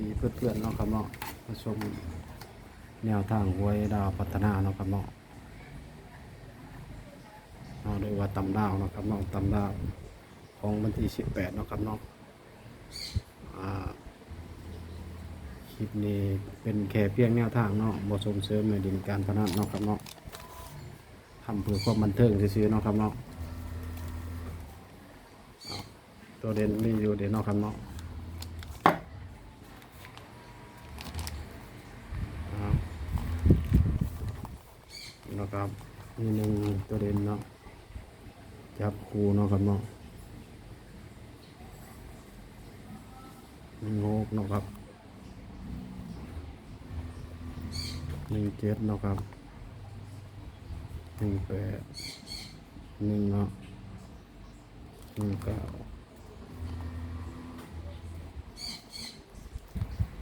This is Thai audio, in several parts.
ดีเพื่อนๆเนาะครับเนาะมาชมแนวทางหวยดาวพัฒนาเนาะครับเนาะเอาเรียว่าตำดาวเนาะครับเนาะตำดาวของวันที่สิบแปดเนาะครับเนาะอ่าคลิปนี้เป็นแค่เพียงแนวทางเนาะบ่ส่งเสริมในดินการพนันเนาะครับเนาะทำเพื่อความบันเทิงซื่อๆเนาะครับเนาะตัวเด่นมีอยู่เด่นเนาะครับเนาะ ครับะครับนี่หนึ่งตัวเด่นเนาะจับคูเนาะครับเนาะหนึ่งหกเนาะครับหนึ่งเจ็ดเนาะครับหนึ่งแปดหนึ่งเนาะหนึ่งเก้า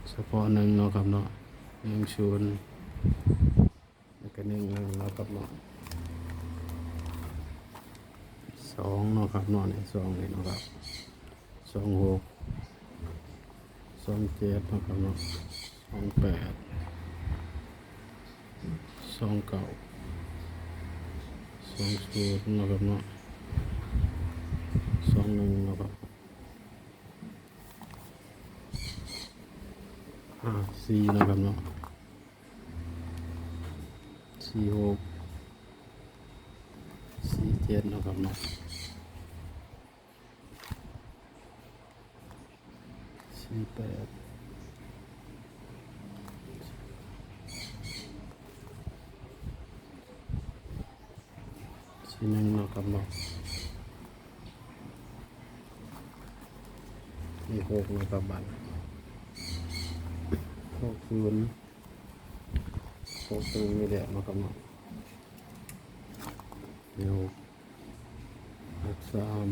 เฉพาะหนึ่งเนาะครับเนาะหนึ่งศูนย์ ก็หนึ่งหนึ่งนะครับเนาะสองเนาะครับเนาะนี่สองนี่เนะครับสองหกสองเจ็ดนะครับเนาะสองแปดสองเก้าสองศูนย์นะครับเนาะสองหนึ่งนะครับห้าสี่นะครับเนาะ สี่หกสี่เจ็ดเนาะครับเนาะสี่แปดสี่หนึ่งเนาะครับเนาะสี่หกเนาะครับบัตรหกศูนย์ หกตัวนี้แหละมากับเนาะเดี๋ยวหกสาม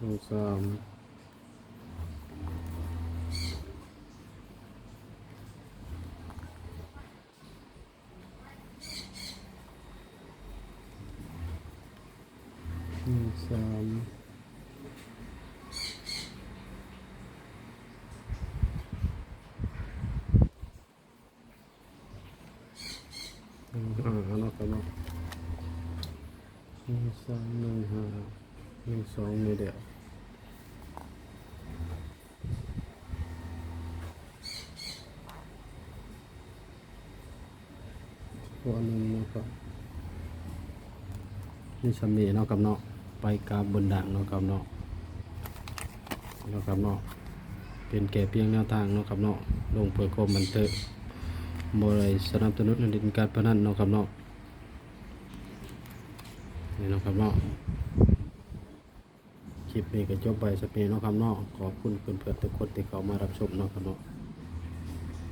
หกห้าแล้วก็ต้อง ท่านึงนะครับเนาะนี่หนึ่งสามหนึ่งสามหนึ่งห้าเนาะครับเนาะหนึ่งสามหนึ่งห้าหนึ่งสองนี่เดียวตัวหนึ่งนะครับนี่ชำนีเนาะครับเนาะไปกาบบนด่างเนาะครับเนาะเนาะครับเนาะเป็นแก่เพียงแนวทางเนาะครับเนาะลงเพื่อคมบันเทิงบริสนับสนุนในดินการพนันเนาะครับเนาะนี่เนาะครับเนาะ คลิปนี้ก็จบไปสเปนเนาะครับเนาะขอบคุณเพื่อนๆทุกคนที่เข้ามารับชมเนาะครับเนาะ